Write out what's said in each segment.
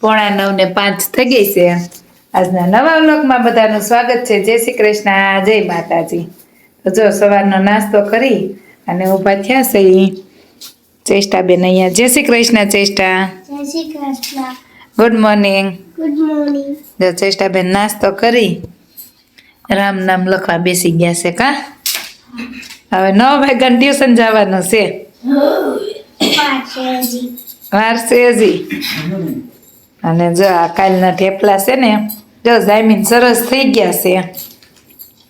પોણા નવ ને પાંચ થઈ ગઈ છે. આજના નવા વ્લોગમાં બધાનું સ્વાગત છે. જય શ્રી કૃષ્ણ. જય માતાજી. તો જો સવારનો નાસ્તો કરી અને ઊભા થયા છે ચેષ્ટા બેન અહીંયા. જય શ્રી કૃષ્ણ ચેષ્ટા. જય Shri Krishna. Good morning good morning જો ચેષ્ટા બેન નાસ્તો કરી. રામ નામ લખવા બેસી ગયા છે કા? હવે નવ વાગ્યા ટ્યુશન જવાનું છે. વારસે વાર છે હજી. અને જો આ કાલના ઠેપલા છે ને જો જામીન સરસ થઈ ગયા છે.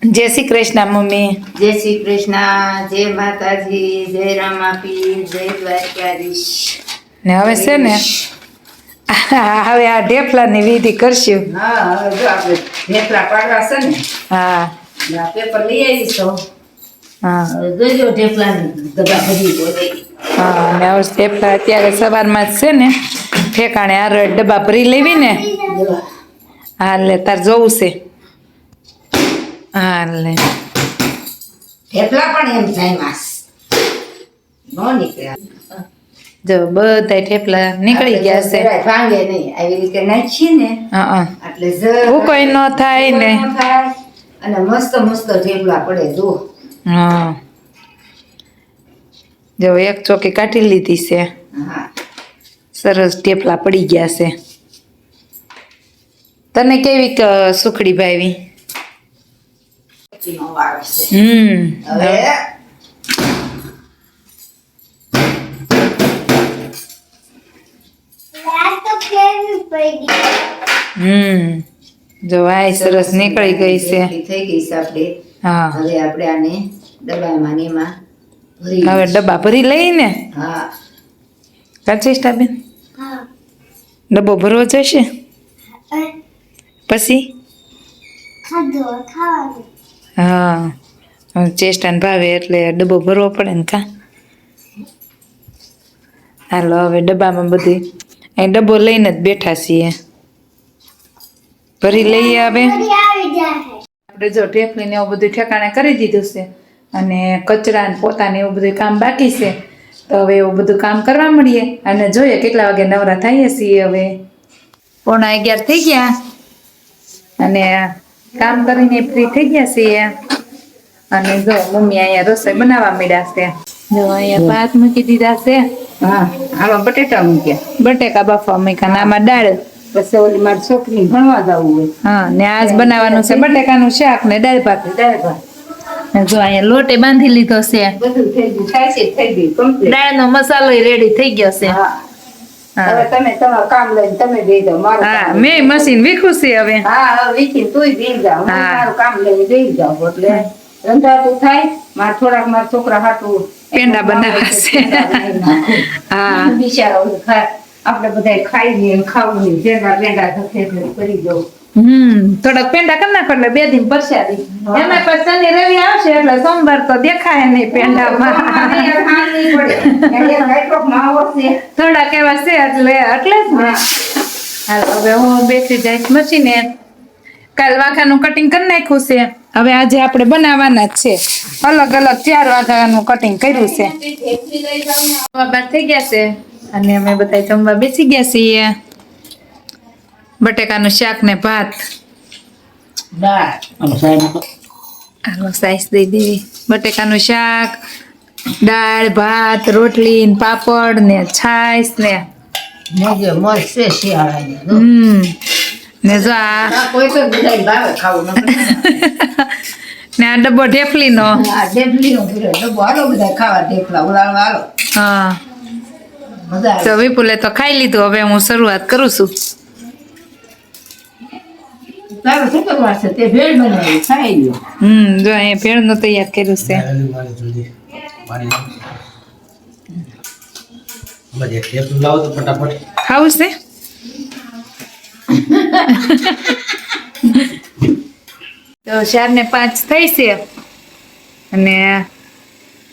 જય શ્રી કૃષ્ણ મમ્મી. જય શ્રી કૃષ્ણ જય માતાજી જય રામાપી જય દ્વારકાધીશ. ને હવે છે ને હવે આ ઢેફલાની વિધિ કરશું. હા હવે જો આપણે ઢેફલા પાડવા છે ને હા. પેપર લઈ આવીશું. હા. જોજો ઢેફલાની હા અને હવે ઢેફલા અત્યારે સવારમાં જ છે ને ઠેકાણે આ ડબ્બા ભરી લેવી ને? હા લે તાર જોવું છે. હા લે. ઢેફલા પણ એમ થાય માસ. નો નીકળ્યા. જો બધા ઠેપલા નીકળી ગયા છે. ભાંગે નહીં. આવી રીતે નાખીએ ને હા એટલે કોઈ ન થાય ને. અને મસ્ત મસ્ત ઠેપલા પડે જો હા. જો એક ચોકી કાઢી લીધી છે. હા. સરસ ટેપલા પડી ગયા છે. તને કેવી સુખડી ભાવી હમ હવે હમ જો આય સરસ નીકળી ગઈ છે. થઈ ગઈ છે આપણે હા. હવે આપણે આને ડબ્બામાં ને એમાં હવે ડબ્બા ભરી લઈને? હા. કાચેષ્ટા બેન હા ડબ્બો ભરવો જોઈશે? પછી? હા. હવે ભાવે એટલે ડબ્બો ભરવો પડે ને કા? હાલો હવે ડબ્બામાં બધી. અહીં ડબ્બો લઈને જ બેઠા છીએ. ભરી લઈએ હવે. આપણે જો ઢેફલીને એવું બધું ઠેકાણે કરી દીધું છે અને કચરા ને પોતાને એવું બધું કામ બાકી છે. તો હવે એવું બધું કામ કરવા મળીએ અને જોઈએ કેટલા વાગે નવરા થઈએ છીએ હવે. પોણા અગિયાર થઈ ગયા. અને કામ કરીને ફ્રી થઈ ગયા છીએ. અને જો મમ્મી અહીંયા રસોઈ બનાવવા મળ્યા છે. જો અહીંયા ભાત મૂકી દીધા છે. હા આમાં બટેટા મૂક્યા. બટેકા બાફવા મૂક્યા આમાં દાળ. પછી ઓલી મારી છોકરી ભણવા જવું હોય. હા ને આજ બનાવવાનું છે બટેકાનું શાક ને દાળ ભાત. દાળ ભાત. જો અહીંયા લોટે બાંધી લીધો છે. બધું થઈ ગયું. થાય છે થઈ ગયું. દાળનો મસાલો રેડી થઈ ગયો છે. હા. હવે તમે તમારું કામ લઈને તમે મારું હા મેં મશીન વીખું છે હવે. હા હવે વીખી તુંય દઈ જાવ હા. મારું કામ લઈને દઈ જાવ એટલે રંધાતું થાય મારા થોડાક મારા છોકરા હાટું પેંડા બનાવવા છે. હા. બિચારા આપણે બધા ખાઈ લઈએ ને ખાવું નહીં જેના પેંડા થશે કરી દઉં હમ થોડાક પેંડા કરી નાખો એટલે બે દિન પરસાદી. એમાં પછી શનિ રવિ આવશે એટલે સોમવાર તો દેખાય નહીં પેંડામાં. થોડાક એવા છે એટલે એટલે જ ને. હાલ હવે હું બેસી જઈશ મશીને. કાલ વાઘાનું કટિંગ કરી નાખ્યું છે. હવે આજે આપણે બનાવવાના જ છે. અલગ અલગ ચાર વાઘાનું કટિંગ કર્યું છે. થઈ ગયા છે. અને અમે બધા જમવા બેસી ગયા છીએ. બટેકાનું શાક ને ભાત. હાલો દઈ દેવી. બટેકાનું શાક દાળ ભાત રોટલી ને પાપડ ને છાશ ને. હમ ને જો આ ને. આ ડબ્બો ઢેફલી નો ડેફલીનો પૂરો બધા ખાવા ઢેફલા હા. તો વિપુલે તો ખાઈ લીધું. હવે હું શરૂઆત કરું છું. તારે શું કરવા છે? તે ભેળ બનાવી ખાઈ લ્યો. હમ જો એ ભેળ નો તૈયાર કર્યું છે. ખાવું છે? તો ચાર ને પાંચ થઈ છે. અને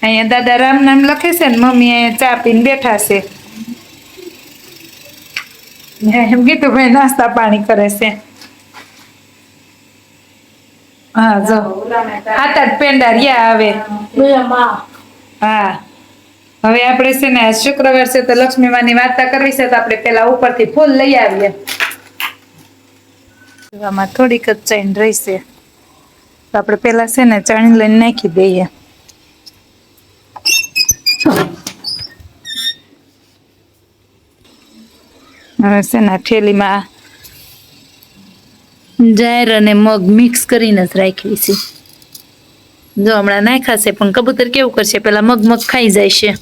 અહીંયા દાદા રામ નામ લખે છે ને મમ્મી અહીંયા ચા પીને બેઠા છે. એમ કીધું ભાઈ નાસ્તા પાણી કરે છે. હા, જો. હાથ પેંડા રહ્યા આવે હા. હવે આપણે છે ને, શુક્રવાર છે તો લક્ષ્મી માની વાર્તા કરવી છે તો આપણે પેલા ઉપરથી ફૂલ લઈ આવીએ. થોડીક જ ચણ રહેશે. તો આપણે પેલા છે ને, ચણી લઈને નાખી દઈએ. હવે છે ને, થેલીમાં જાહેર અને મગ મિક્સ કરીને જ રાખવી છે. જો હમણાં નાખાશે પણ કબૂતર કેવું કરશે? પેલા મગ મગ ખાઈ જાય છે.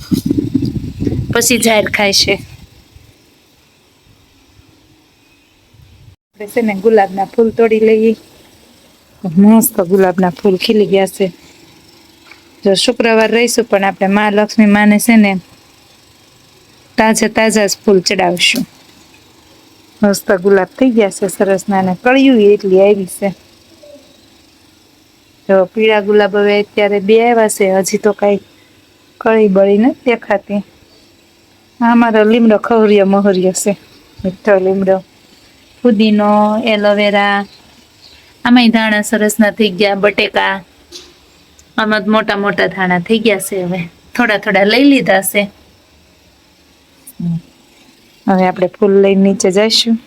પછી જાહેર ખાય છે. છે ને ગુલાબના ફૂલ તોડી લઈએ. મસ્ત ગુલાબના ફૂલ ખીલી ગયા છે. જો શુક્રવાર રહીશું, પણ આપણે મહાલક્ષ્મી માને છે ને તાજા તાજા જ ફૂલ ચડાવશું. મસ્ત ગુલાબ થઈ ગયા છે, સરસ નાના કળિયું એટલી આવી છે. તો પીળા ગુલાબ હવે અત્યારે બે આવ્યા છે, હજી તો કઈ કળી બળી નથી દેખાતી. આ મારો લીમડો ખવરિયો મહરિયો છે, મીઠો લીમડો. ફુદીનો એલોવેરા આમાંય ધાણા સરસના થઈ ગયા, બટેકા. આમાં મોટા મોટા ધાણા થઈ ગયા છે હવે. થોડા થોડા લઈ લીધા છે. હવે આપણે ફૂલ લઈને નીચે જઈશું.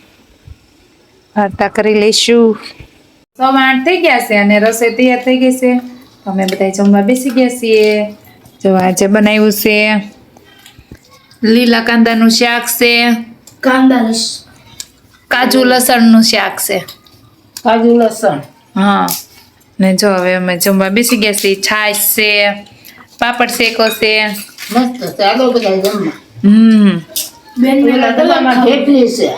વાર્તા કરી લઈશું. સવા આઠ થઈ ગયા છે અને રસોઈ તૈયાર થઈ ગઈ છે. અમે બધા જમવા બેસી ગયા છીએ. જો આજે બનાવ્યું છે લીલા કાંદાનું શાક છે. કાંદા કાજુ લસણનું શાક છે. કાજુ લસણ. હા. ને જો હવે અમે જમવા બેસી ગયા છીએ. છાશ છે પાપડ શેકો છે. મસ્ત ચાલો બધા જમવા. હમ. પેલા ડબ્બામાં ઢેફલી છે.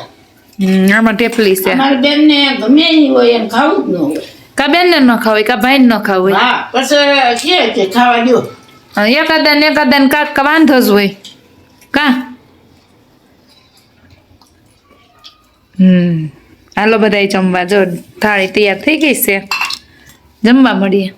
આમાં ટેપલી છે. અમારી બેન ને ગમે ઈ હોય એને ખાવું જ ન હોય. કા બેન ને ન ખાવું કા ભાઈ ન ખાવું હા પછી કે છે ખાવા દો એકાદા ને એકાદા ને કાક વાંધો જ હોય. કા? હમ હાલો બધાય જમવા. જો થાળી તૈયાર થઈ ગઈ છે. જમવા મળીએ.